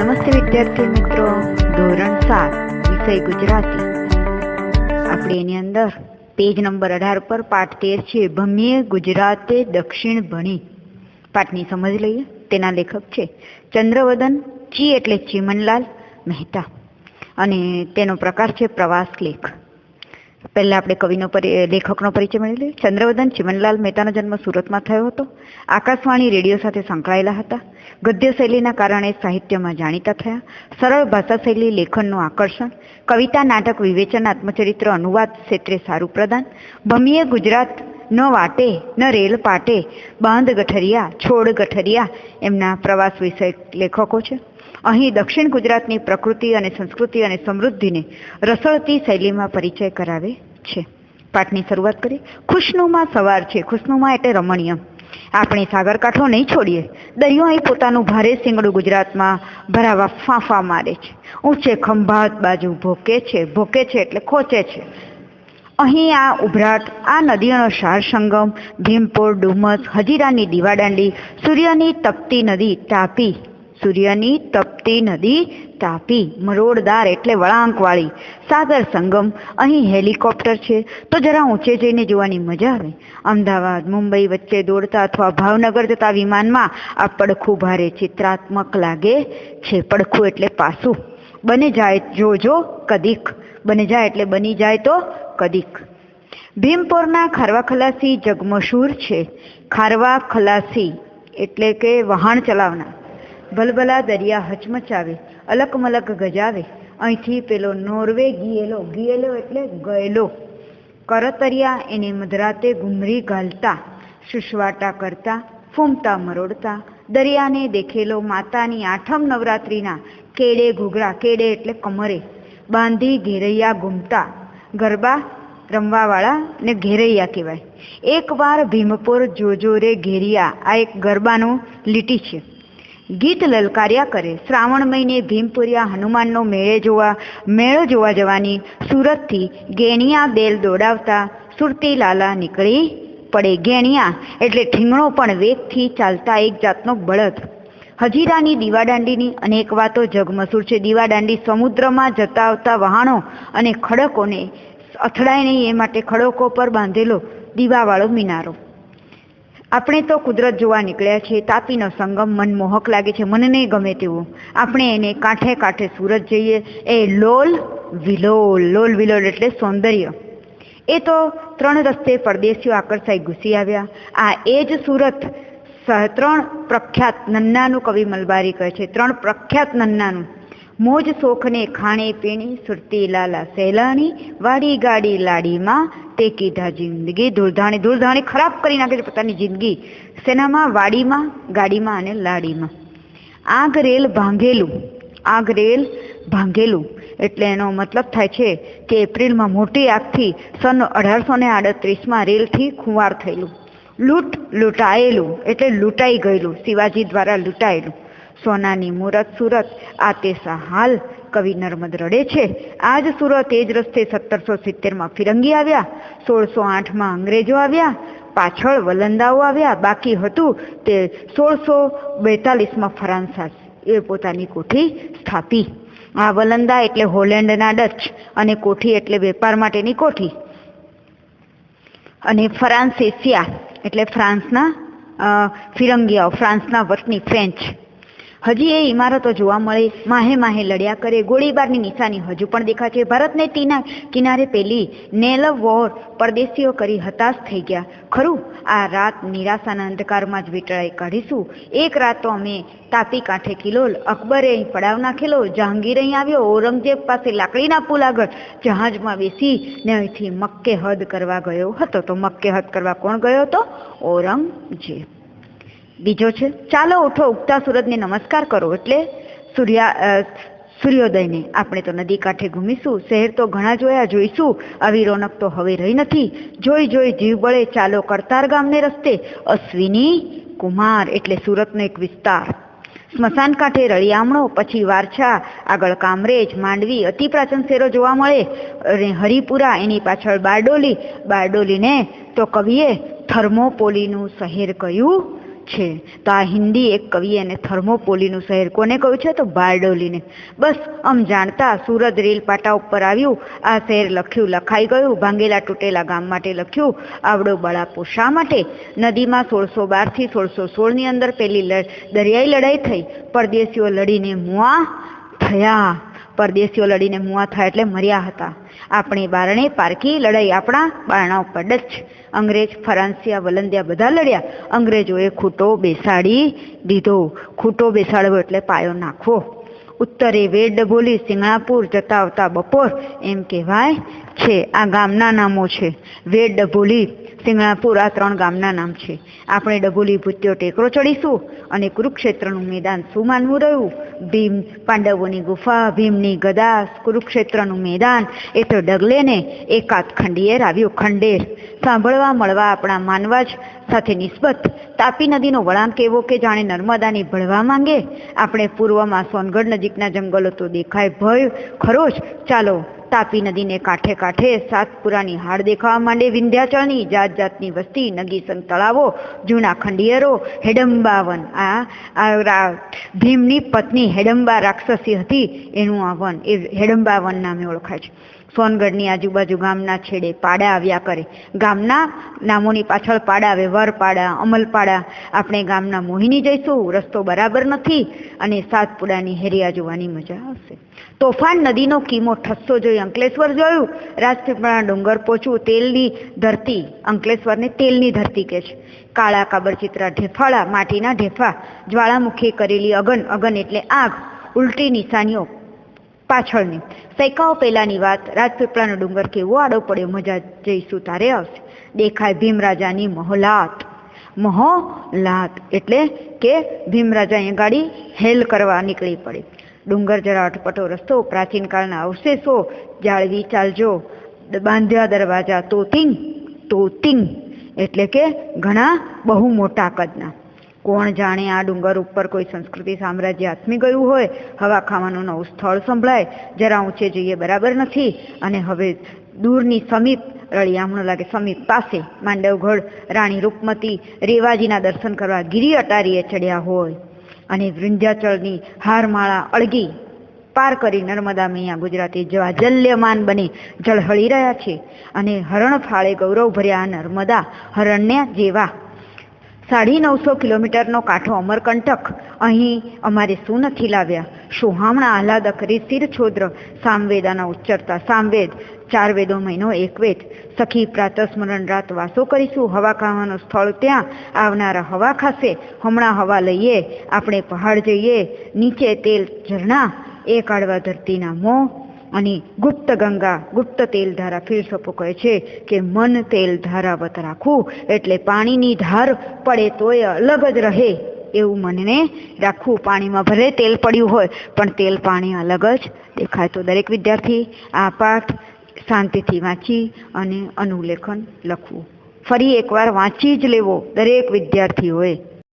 નમસ્તે વિદ્યાર્થી મિત્રો. ધોરણ સાત, વિષય ગુજરાતી. આપણે એની અંદર પેજ નંબર અઢાર પર પાઠ તેર છે ભમીએ ગુજરાતે દક્ષિણ ભણી. પાઠની સમજ લઈએ. તેના લેખક છે ચંદ્રવદન ચી એટલે ચીમનલાલ મહેતા. અને તેનો પ્રકાર છે પ્રવાસ લેખ. પહેલા આપણે કવિનો લેખકનો પરિચય મેળવી લઈએ ચંદ્રવદન ચિમનલાલ મહેતાનો જન્મ સુરતમાં થયો હતો. આકાશવાણી રેડિયો સાથે સંકળાયેલા હતા. ગદ્ય શૈલીના કારણે સાહિત્યમાં જાણીતા થયા. સરળ ભાષા શૈલી લેખનનું આકર્ષણ, કવિતા, નાટક, વિવેચન, આત્મચરિત્ર, અનુવાદ ક્ષેત્રે સારું પ્રદાન. ભમીએ ગુજરાત ન વાટે, ન રેલ પાટે, બાંધ ગઠરિયા, છોડ ગઠરિયા એમના પ્રવાસ વિષયક લેખકો છે. અહીં દક્ષિણ ગુજરાતની પ્રકૃતિ અને સંસ્કૃતિ અને સમૃદ્ધિને રસળતી શૈલીમાં પરિચય કરાવે છે. પાઠની શરૂઆત કરીએ. ખુશનુમા સવાર છે. ખુશનુમા એટલે રમણીય. આપણે સાગરકાંઠો નહીં છોડીએ. દરિયો અહીં પોતાનું ભારે સિંગડું ગુજરાતમાં ભરાવા ફાંફા મારે છે. ઊંચે ખંભાત બાજુ ભોકે છે. ભોકે છે એટલે ખોચે છે. અહીં આ ઉભરાટ, આ નદીઓનો સાર સંગમ ભીમપોર ડુમસ, હજીરાની દીવાદાંડી, સૂર્યની તપતી નદી તાપી સૂર્યની તપતી નદી તાપી મરોડદાર એટલે વળાંકવાળી. સાગર સંગમ, અહીં હેલિકોપ્ટર છે. તો જરા ઊંચે જઈને જોવાની મજા આવે. અમદાવાદ, મુંબઈ વચ્ચે દોડતા અથવા ભાવનગર જતા વિમાનમાં આ પડખું ભારે ચિત્રાત્મક લાગે છે. પડખું એટલે પાસું. બની જાય જોજો કદીક. બની જાય એટલે બની જાય તો કદીક. ભીમપોરના ખારવા ખલાસી જગમશહૂર છે. ખારવા ખલાસી એટલે કે વહાણ ચલાવનાર. ભલભલા દરિયા હચમચાવે અલક મલક ગજાવે. અહીંથી પેલો નોર્વે ગિયેલો ગિયેલો એટલે ગયેલો. કરતરિયા એને મધરાતે ઘુમરી ઘાલતા સુસવાટા કરતા, ફૂમતા મરોડતા. દરિયાને દેખેલો માતાની આઠમ નવરાત્રિના કેડે ઘૂઘરા, કેડે એટલે કમરે. બાંધી ઘેરૈયા ઘૂમતા ગરબા રમવાવાળા ને ઘેરૈયા કહેવાય. એકવાર ભીમપોર જોજો રે ઘેરિયા, આ એક ગરબાનું લીટી છે. ગીત લલકાર્યા કરે. શ્રાવણ મહિને ભીમપુરિયા હનુમાનનો મેળે જોવા, મેળો જોવા જવાની સુરતથી ગેણિયા બેલ દોડાવતા સુરતી લાલા નીકળી પડે ગેણિયા. એટલે ઠીંગણો પણ વેગથી ચાલતા એક જાતનો બળદ. હજીરાની દીવાદાંડીની અનેક વાતો જગમસૂર છે. દીવાદાંડી સમુદ્રમાં જતા આવતા વહાણો અને ખડકોને અથડાય નહીં એ માટે ખડકો પર બાંધેલો દીવાવાળો મિનારો. આપણે તો કુદરત જોવા નીકળ્યા છીએ, તાપીનો સંગમ મનમોહક લાગે છે, મનને ગમે તેવું. આપણે એને કાંઠે કાંઠે સુરત જઈએ, એ લોલ વિલોલ લોલ વિલોલ એટલે સૌંદર્ય. એ તો ત્રણ રસ્તે પરદેશીઓ આકર્ષાઈ ઘૂસી આવ્યા. આ એ જ સુરત ત્રણ પ્રખ્યાત નન્નાનું કવિ મલબારી કહે છે, ત્રણ પ્રખ્યાત નન્નાનું. મોજ શોખને ખાણે પીણી, સુરતી લાલા સહેલાણી, વાડી ગાડી લાડીમાં તે કીધા જિંદગી ધૂળધાણી ધૂળધાણી ખરાબ કરી નાખે છે પોતાની જિંદગી. સેનામાં, વાડીમાં, ગાડીમાં અને લાડીમાં. આગ રેલ ભાંગેલું, આગ રેલ ભાંગેલું. એટલે એનો મતલબ થાય છે કે એપ્રિલમાં મોટી આગથી સન અઢારસો ને આડત્રીસમાં રેલથી ખુવાર થયેલું. લૂંટ લૂંટાયેલું, એટલે લૂંટાઈ ગયેલું, શિવાજી દ્વારા લૂંટાયેલું. સોનાની મૂરત સુરત. આ તે હાલ કવિ નર્મદ રડે છે. આ જ સુરત એ જ રસ્તે સત્તરસો સિત્તેરમાં ફિરંગી આવ્યા. સોળસો આઠમાં અંગ્રેજો આવ્યા. પાછળ વલંદાઓ આવ્યા. બાકી હતું તે સોળસો બેતાલીસમાં ફરાન્સાસ. એ પોતાની કોઠી સ્થાપી. આ વલંદા એટલે હોલેન્ડના ડચ અને કોઠી એટલે વેપાર માટેની કોઠી. અને ફ્રાન્સેસિયા એટલે ફ્રાન્સના ફિરંગીયાઓ, ફ્રાન્સના વતની ફ્રેન્ચ. હજી એ ઇમારતો જોવા મળે, માહે માહે લડ્યા કરે, ગોળીબારની નિશાની હજુ પણ દેખાય છે. ભારતને તીના કિનારે પેલી નેલ વોર પરદેશીઓ કરી હતાશ થઈ ગયા. ખરું, આ રાત નિરાશાના અંધકારમાં જ વીંટળાઈ કાઢીશું. એક રાત તો અમે તાપી કાંઠે કિલોલ અકબરે અહીં પડાવ નાખેલો, જહાંગીર અહીં આવ્યો, ઔરંગઝેબ પાસે લાકડીના પુલ આગળ જહાજમાં બેસી ને અહીંથી મક્કે હદ કરવા ગયો હતો. તો મક્કે હદ કરવા કોણ ગયો હતો? ઔરંગઝેબ. બીજો છે. ચાલો ઉઠો, ઉગતા સૂરજને નમસ્કાર કરો એટલે સૂર્યા સૂર્યોદયને આપણે તો નદી કાંઠે ઘૂમીશું, શહેર તો ઘણા જોયા જોઈશું, આવી રોનક તો હવે રહી નથી. જોઈ જોઈ જીવ બળે ચાલો કરતાર ગામને રસ્તે, અશ્વિની કુમાર એટલે સુરતનો એક વિસ્તાર. સ્મશાન કાંઠે રળિયામણો પછી વારછા, આગળ કામરેજ, માંડવી, અતિ પ્રાચીન શહેરો જોવા મળે. અને હરિપુરા, એની પાછળ બારડોલી. બારડોલીને તો કવિએ થર્મોપોલીનું શહેર કહ્યું. છે. તો આ હિન્દી એક કવિએ અને થર્મોપોલીનું શહેર. કોને કહ્યું છે? તો બારડોલીને. બસ, આમ જાણતા સુરત રેલ પાટા ઉપર આવ્યું. આ શહેર લખ્યું, લખાઈ ગયું. ભાંગેલા તૂટેલા ગામ માટે લખ્યું. આવડો બળાપો શા માટે? નદીમાં સોળસો બારથી સોળસો સોળની અંદર પેલી દરિયાઈ લડાઈ થઈ. પરદેશીઓ લડીને મુઆ થયા. પરદેશીઓ લડીને મુઆ થયા એટલે મર્યા હતા. આપણે બારણે પારખી લડાઈ આપણા બારણા ઉપર ડચ અંગ્રેજ ફરાંસિયા વલંદિયા બધા લડ્યા. અંગ્રેજોએ ખૂટો બેસાડી દીધો. ખૂટો બેસાડવો એટલે પાયો નાખવો. ઉત્તરે વેડ બોલી સિંગણાપુર જતા આવતા બપોર. એમ કહેવાય છે, આ ગામના નામો છે. વેડ ડભોલી સિંગણાપુર ત્રણ ગામના નામ છે. આપણે ડભોલી ભૂત્યો ટેકરો ચડીશું અને કુરુક્ષેત્રનું મેદાન શું માનવું રહ્યું. ભીમ પાંડવોની ગુફા, ભીમની ગદા, કુરુક્ષેત્રનું મેદાન, એ તો ડગલે ને એકાદ ખંડિયેર આવ્યું ખંડેર. સાંભળવા મળવા આપણા માનવા જ સાથે નિસ્બત. તાપી નદીનો વળાંક એવો કે જાણે નર્મદાની ભળવા માંગે. આપણે પૂર્વમાં સોનગઢ નજીકના જંગલો તો દેખાય ભય ખરો જ ચાલો તાપી નદીને કાંઠે કાંઠે સાતપુરાની હાડ દેખાવા માંડે. વિંધ્યાચળની જાત જાતની વસ્તી, નગીસંગ તળાવો, જૂના ખંડિયરો, હેડંબાવન. આ ભીમની પત્ની હેડંબા રાક્ષસી હતી. એનું આ વન, એ હેડંબાવન નામે ઓળખાય છે. સોનગઢની આજુબાજુ ગામના છેડે પાડા આવ્યા કરે. ગામના નામોની પાછળ પાડા આવે, વરપાડા, અમલપાડા. આપણે ગામના મોહિની જઈશું, રસ્તો બરાબર નથી અને સાતપુડાની હેરિયા જોવાની મજા આવશે. તોફાન નદીનો કીમો ઠસ્સો જોઈ અંકલેશ્વર જોયું. રાજપીપળાના ડુંગર પહોંચવું તેલની ધરતી, અંકલેશ્વરને તેલની ધરતી કે છે. કાળા કાબરચિત્રા ઢેફાળા, માટીના ઢેફા, જ્વાળામુખી કરેલી અગન અગન એટલે આગ, ઉલટી નિશાનીઓ પાછળની. સૈકાઓ પહેલાની વાત, રાજપીપળાનો ડુંગર કેવો આડો પડ્યો, મજા જઈશું તારે આવશે. દેખાય ભીમરાજાની મહોલાત. મહોલાત એટલે કે ભીમરાજા અહીંયા ગાડી હેલ કરવા નીકળી પડી. ડુંગર જરા અટપટો રસ્તો, પ્રાચીન કાળના અવશેષો, જાળવી ચાલજો. બાંધ્યા દરવાજા તોતિંગ તોતિંગ એટલે કે ઘણા બહુ મોટા કદના. કોણ જાણે આ ડુંગર ઉપર કોઈ સંસ્કૃતિ સામ્રાજ્ય આથમી ગયું હોય? હવા ખાવાનું નવું સ્થળ સંભળાય. જરા ઊંચે જઈએ, બરાબર નથી. અને હવે દૂરની સમીપ, રળિયામણું લાગે, સમીપ પાસે માંડવગઢ રાણી રૂપમતી રેવાજીના દર્શન કરવા ગિરી અટારીએ ચડ્યા હોય. અને વિંધ્યાચળની હારમાળા અળગી પાર કરી નર્મદા મૈયા ગુજરાતી જેવા જલ્યમાન બની જળહળી રહ્યા છે. અને હરણ ફાળે ગૌરવ ભર્યા નર્મદા હરણ્યા જેવા સાડી નવસો કિલોમીટરનો કાંઠો અમરકંટક. અહીં અમારે શું નથી લાવ્યા? સુહામણા આહલાદક રીસિર છોદ્ર સામવેદાના ઉચ્ચરતા સામવેદ. ચાર વેદો મહિનો એક વેદ. સખી પ્રાતસ્મરણ રાત વાસો કરીશું. હવા ખાવાનું સ્થળ ત્યાં. આવનારા હવા ખાશે. હમણાં હવા લઈએ. આપણે પહાડ જઈએ. નીચે તેલ ઝરણા. એ કાઢવા ધરતીના મોં. અને ગુપ્ત ગંગા, ગુપ્ત તેલ ધારા ફિલસફો કહે છે કે મન તેલ ધારાવત રાખવું એટલે પાણીની ધાર પડે તોય અલગ જ રહે. એવું મનને રાખવું, પાણીમાં ભલે તેલ પડ્યું હોય, પણ તેલ પાણી અલગ જ દેખાય. તો દરેક વિદ્યાર્થી આ પાઠ શાંતિથી વાંચી અને અનુલેખન લખવું. ફરી એકવાર વાંચી જ લેવો દરેક વિદ્યાર્થીઓએ.